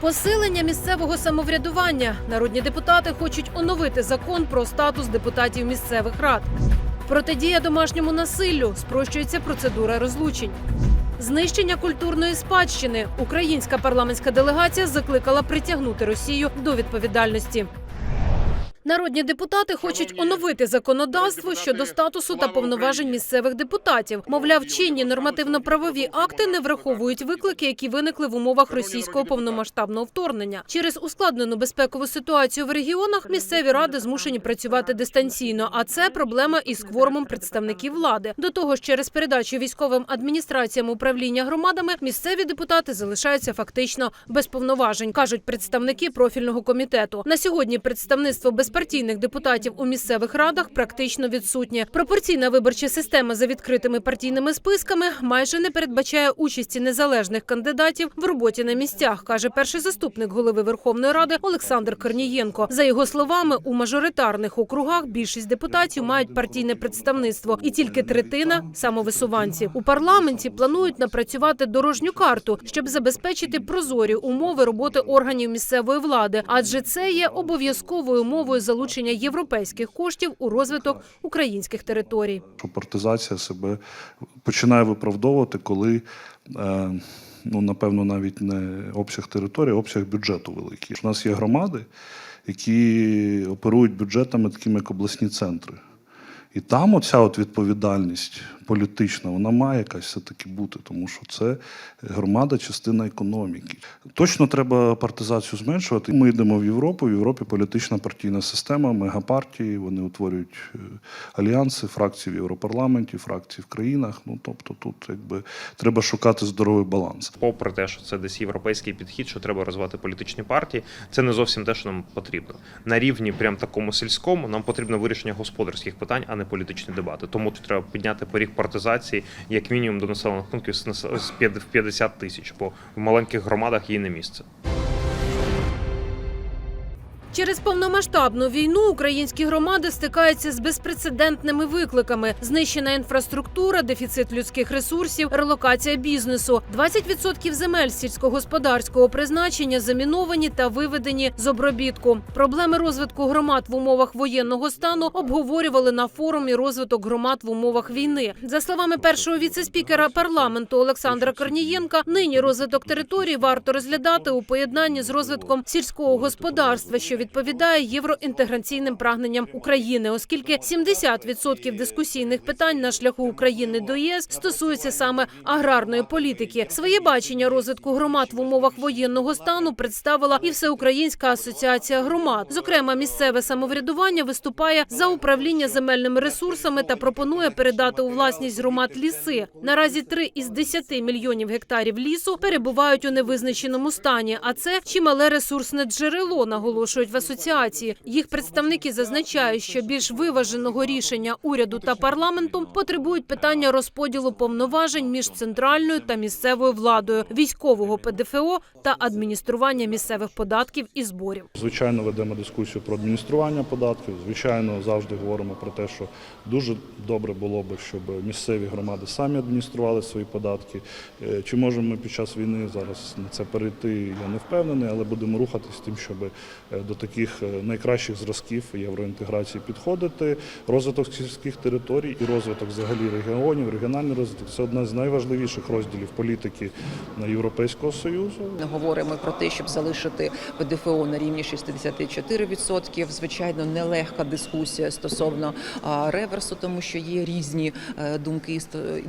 Посилення місцевого самоврядування. Народні депутати хочуть оновити закон про статус депутатів місцевих рад. Протидія домашньому насиллю. Спрощується процедура розлучень. Знищення культурної спадщини. Українська парламентська делегація закликала притягнути Росію до відповідальності. Народні депутати хочуть оновити законодавство щодо статусу та повноважень місцевих депутатів. Мовляв, чинні нормативно-правові акти не враховують виклики, які виникли в умовах російського повномасштабного вторгнення. Через ускладнену безпекову ситуацію в регіонах місцеві ради змушені працювати дистанційно. А це проблема із кворумом представників влади. До того ж, через передачу військовим адміністраціям управління громадами місцеві депутати залишаються фактично без повноважень, кажуть представники профільного комітету. На сьогодні представництво безпартійних депутатів у місцевих радах практично відсутнє. Пропорційна виборча система за відкритими партійними списками майже не передбачає участі незалежних кандидатів в роботі на місцях, каже перший заступник голови Верховної Ради Олександр Корнієнко. За його словами, у мажоритарних округах більшість депутатів мають партійне представництво, і тільки третина самовисуванці. У парламенті планують напрацювати дорожню карту, щоб забезпечити прозорі умови роботи органів місцевої влади, адже це є обов'язковою умовою залучення європейських коштів у розвиток українських територій. партизація себе починає виправдовувати, коли е, ну напевно навіть не обсяг території, а обсяг бюджету великий. У нас є громади, які оперують бюджетами, такими як обласні центри. І там оця от відповідальність політична, вона має якась все-таки бути, тому що це громада, частина економіки. Точно треба партизацію зменшувати. Ми йдемо в Європу. В Європі політична партійна система, мегапартії, вони утворюють е, альянси, фракції в Європарламенті, фракції в країнах. Ну тобто тут якби треба шукати здоровий баланс. попри те, що це десь європейський підхід, що треба розвивати політичні партії, це не зовсім те, що нам потрібно. На рівні прям такому сільському нам потрібно вирішення господарських питань, а не політичні дебати. Тому тут треба підняти поріг партизації як мінімум до населених пунктів з нас- з п'яд- в 50 тисяч, бо в маленьких громадах їй не місце. Через повномасштабну війну українські громади стикаються з безпрецедентними викликами: знищена інфраструктура, дефіцит людських ресурсів, релокація бізнесу. 20% земель сільськогосподарського призначення заміновані та виведені з обробітку. Проблеми розвитку громад в умовах воєнного стану обговорювали на форумі розвиток громад в умовах війни. За словами першого віцеспікера парламенту Олександра Корнієнка, нині розвиток територій варто розглядати у поєднанні з розвитком сільського господарства, що відповідає євроінтеграційним прагненням України, оскільки 70% дискусійних питань на шляху України до ЄС стосуються саме аграрної політики. Своє бачення розвитку громад в умовах воєнного стану представила і Всеукраїнська асоціація громад. Зокрема, місцеве самоврядування виступає за управління земельними ресурсами та пропонує передати у власність громад ліси. Наразі 3 із 10 мільйонів гектарів лісу перебувають у невизначеному стані. А це чимале ресурсне джерело, наголошують в асоціації. Їх представники зазначають, що більш виваженого рішення уряду та парламенту потребують питання розподілу повноважень між центральною та місцевою владою, військового ПДФО та адміністрування місцевих податків і зборів. Звичайно, ведемо дискусію про адміністрування податків. Звичайно, завжди говоримо про те, що дуже добре було би, щоб місцеві громади самі адміністрували свої податки. Е, Чи можемо ми під час війни зараз на це перейти? Я не впевнений, але будемо рухатись тим, щоб е, до таких е, найкращих зразків євроінтеграції підходити. Розвиток сільських територій і розвиток взагалі регіонів, регіональний розвиток це одна з найважливіших розділів політики Європейського союзу. Говоримо про те, щоб залишити ПДФО на рівні 64%. Звичайно, нелегка дискусія стосовно реверсу, тому що є різні е, думки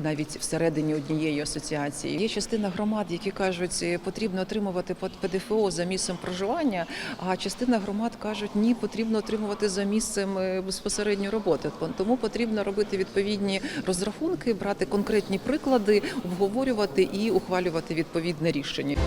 навіть всередині однієї асоціації. Є частина громад, які кажуть, потрібно отримувати ПДФО за місцем проживання. А частина громад кажуть, ні, потрібно отримувати за місцем е, безпосередньо роботи. Тому потрібно робити відповідні розрахунки, брати конкретні приклади, обговорювати і ухвалювати відповідне рішення.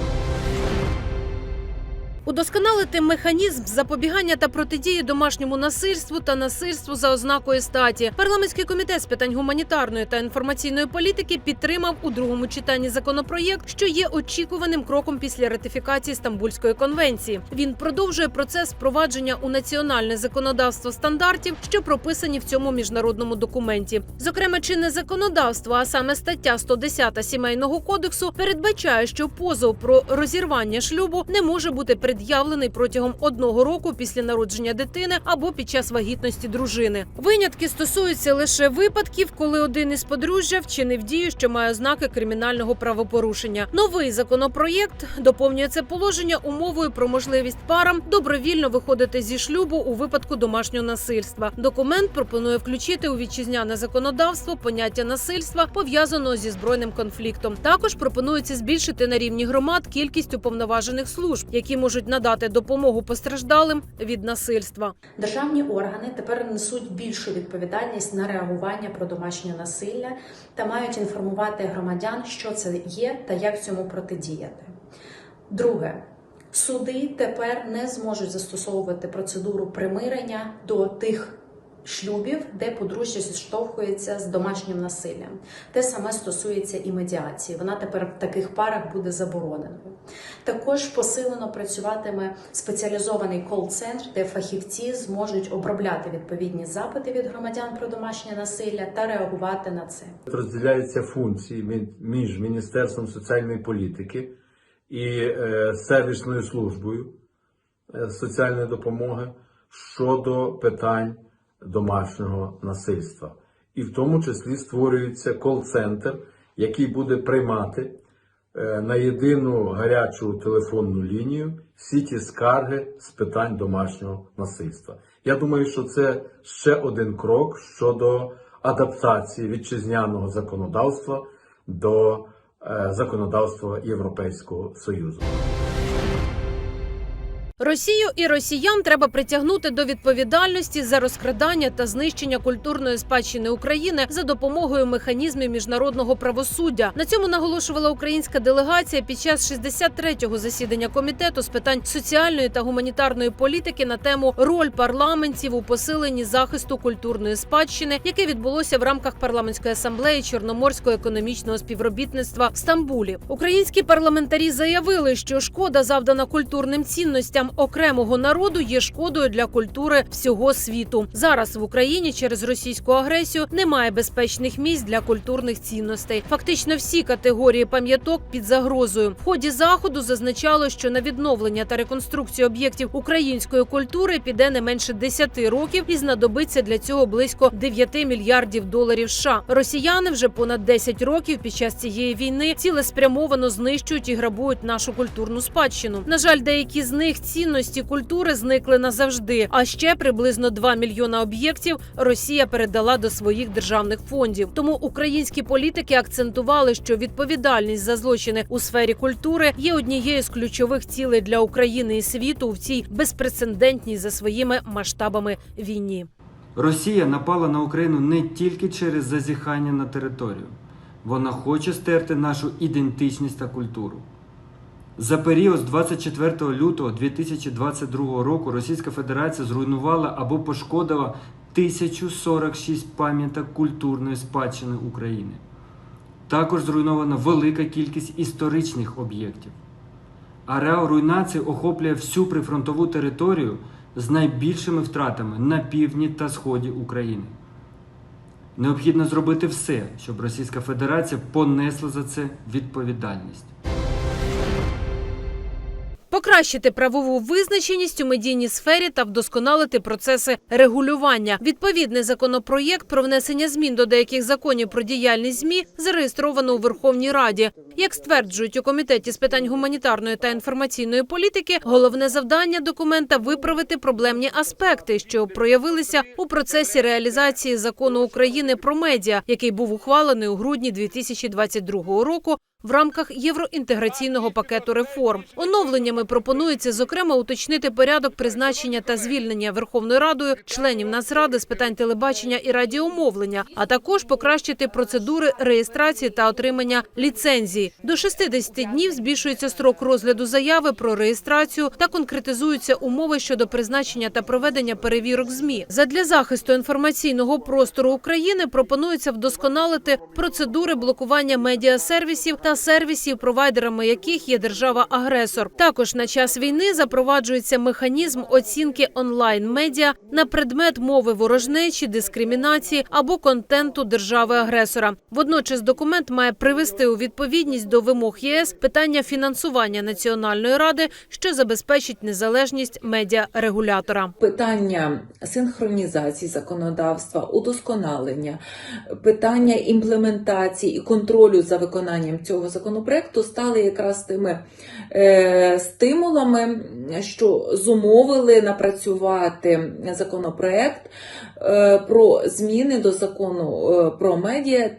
Удосконалити механізм запобігання та протидії домашньому насильству та насильству за ознакою статі. Парламентський комітет з питань гуманітарної та інформаційної політики підтримав у другому читанні законопроєкт, що є очікуваним кроком після ратифікації Стамбульської конвенції. Він продовжує процес впровадження у національне законодавство стандартів, що прописані в цьому міжнародному документі. Зокрема, чинне законодавство, а саме стаття 110 сімейного кодексу, передбачає, що позов про розірвання шлюбу не може бути пред'явлений протягом одного року після народження дитини або під час вагітності дружини. Винятки стосуються лише випадків, коли один із подружжя вчинив дію, що має ознаки кримінального правопорушення. Новий законопроєкт доповнює це положення умовою про можливість парам добровільно виходити зі шлюбу у випадку домашнього насильства. Документ пропонує включити у вітчизняне законодавство поняття насильства пов'язаного зі збройним конфліктом. Також пропонується збільшити на рівні громад кількість уповноважених служб, які можуть надати допомогу постраждалим від насильства. Державні органи тепер несуть більшу відповідальність на реагування про домашнє насилля та мають інформувати громадян, що це є та як цьому протидіяти. Друге, суди тепер не зможуть застосовувати процедуру примирення до тих. Шлюбів, де подружжя зіштовхується з домашнім насиллям, те саме стосується і медіації. Вона тепер в таких парах буде забороненою. Також посилено працюватиме спеціалізований кол-центр, де фахівці зможуть обробляти відповідні запити від громадян про домашнє насилля та реагувати на це. розділяються функції між Міністерством соціальної політики і е, сервісною службою е, соціальної допомоги щодо питань домашнього насильства. І в тому числі створюється кол-центр, який буде приймати е, на єдину гарячу телефонну лінію всі ті скарги з питань домашнього насильства. Я думаю, що це ще один крок щодо адаптації вітчизняного законодавства до е, законодавства Європейського Союзу. Росію і росіян треба притягнути до відповідальності за розкрадання та знищення культурної спадщини України за допомогою механізмів міжнародного правосуддя. На цьому наголошувала українська делегація під час 63-го засідання комітету з питань соціальної та гуманітарної політики на тему роль парламентів у посиленні захисту культурної спадщини, яке відбулося в рамках парламентської асамблеї Чорноморського економічного співробітництва в Стамбулі. Українські парламентарі заявили, що шкода завдана культурним цінностям окремого народу є шкодою для культури всього світу. Зараз в Україні через російську агресію немає безпечних місць для культурних цінностей. Фактично всі категорії пам'яток під загрозою. В ході заходу зазначало, що на відновлення та реконструкцію об'єктів української культури піде не менше 10 років і знадобиться для цього близько 9 мільярдів доларів. США. Росіяни вже понад 10 років під час цієї війни цілеспрямовано знищують і грабують нашу культурну спадщину. На жаль, деякі з них цінності культури зникли назавжди. А ще приблизно 2 мільйона об'єктів Росія передала до своїх державних фондів. Тому українські політики акцентували, що відповідальність за злочини у сфері культури є однією з ключових цілей для України і світу в цій безпрецедентній за своїми масштабами війні. Росія напала на Україну не тільки через зазіхання на територію. Вона хоче стерти нашу ідентичність та культуру. За період з 24 лютого 2022 року Російська Федерація зруйнувала або пошкодила 1046 пам'яток культурної спадщини України. Також зруйнована велика кількість історичних об'єктів. Ареал руйнації охоплює всю прифронтову територію з найбільшими втратами на півдні та сході України. Необхідно зробити все, щоб Російська Федерація понесла за це відповідальність. Покращити правову визначеність у медійній сфері та вдосконалити процеси регулювання. Відповідний законопроєкт про внесення змін до деяких законів про діяльність змі зареєстровано у Верховній Раді. Як стверджують у комітеті з питань гуманітарної та інформаційної політики, головне завдання документа виправити проблемні аспекти, що проявилися у процесі реалізації закону України про медіа, який був ухвалений у грудні 2022 року в рамках євроінтеграційного пакету реформ. Оновленнями пропонується зокрема уточнити порядок призначення та звільнення Верховною Радою членів Нацради з питань телебачення і радіомовлення, а також покращити процедури реєстрації та отримання ліцензії. До 60 днів збільшується строк розгляду заяви про реєстрацію та конкретизуються умови щодо призначення та проведення перевірок ЗМІ. Задля захисту інформаційного простору України пропонується вдосконалити процедури блокування медіасервісів та сервісів, провайдерами яких є держава-агресор. Також на час війни запроваджується механізм оцінки онлайн медіа на предмет мови ворожнечі, дискримінації або контенту держави-агресора. Водночас документ має привести у відповідність до вимог ЄС питання фінансування національної ради, що забезпечить незалежність медіарегулятора. питання синхронізації законодавства, удосконалення, питання імплементації і контролю за виконанням цього законопроекту стали якраз тими е, стимулами, що зумовили напрацювати законопроект е, про зміни до закону е, про медіа.